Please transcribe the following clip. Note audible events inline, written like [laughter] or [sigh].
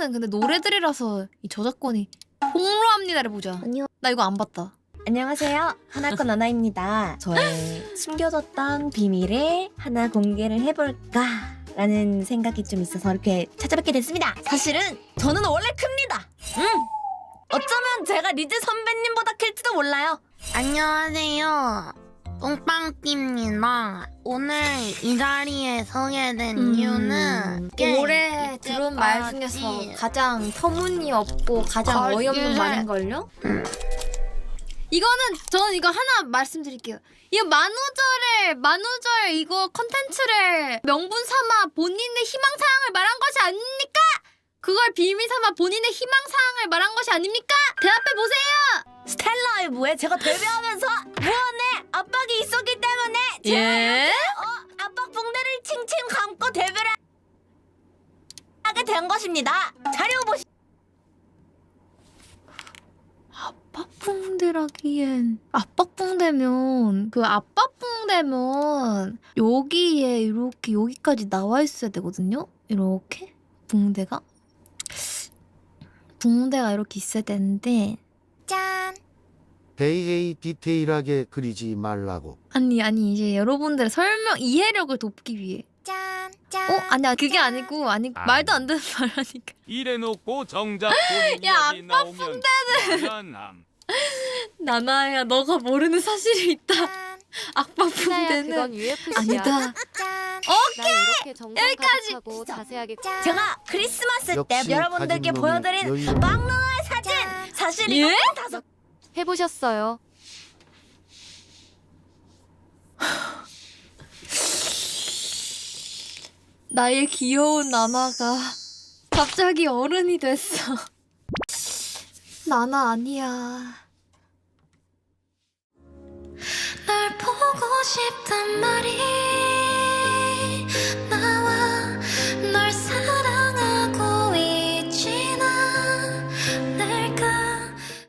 이거는 근데 노래들이라서 이 저작권이 폭로합니다를 보자. 안녕. 나 이거 안 봤다. 안녕하세요. 하나건 나나입니다. 저의 숨겨졌던 비밀을 하나 공개를 해볼까? 라는 생각이 좀 있어서 이렇게 찾아뵙게 됐습니다. 사실은 저는 원래 큽니다. 음! 어쩌면 제가 리즈 선배님보다 클지도 몰라요. 안녕하세요. 똥빵띠입니다. 오늘 이 자리에 서게 된 음, 이유는 꽤 올해 들은 말 이때까지 중에서 가장 터무니없고 가장 거짓말. 어이없는 말인걸요? 음. 이거는 저는 이거 하나 말씀드릴게요. 이거 만우절을 만우절 이거 컨텐츠를 명분 삼아 본인의 희망 사항을 말한 것이 아닙니까? 그걸 비밀 삼아 본인의 희망 사항을 말한 것이 아닙니까? 대답해 보세요. 스텔라 이브에 제가 데뷔하면서 무언 예? 어, 압박 붕대를 칭칭 감고 데뷔를 하게 된 것입니다. 자료 보시. 압박붕대라기엔 압박붕대면 그 압박붕대면 여기에 이렇게 여기까지 나와 있어야 되거든요. 이렇게 붕대가 붕대가 이렇게 있어야 되는데 짠. 데이에이 디테일하게 그리지 말라고. 아니 아니 이제 여러분들의 설명 이해력을 돕기 위해 짠. 짠. 어 아니야 그게 아니고 아니 아니. 말도 안 되는 말 하니까 이래놓고 정작 본인이 [laughs] 야, 여기 나오면 미안함. 나나야 너가 모르는 사실이 있다. 그건 압박붕대는 UFC야. 아니다 짠. 나 이렇게 정성 여기까지. 가득하고 자세하게 제가 크리스마스 때 여러분들께 보여드린 여유. 막루의 사진 사실 이거 예? 다섯 해보셨어요. [sighs] 나의 귀여운 나나가 갑자기 어른이 됐어. [laughs] 나나 아니야. 날 보고 싶단 말이야.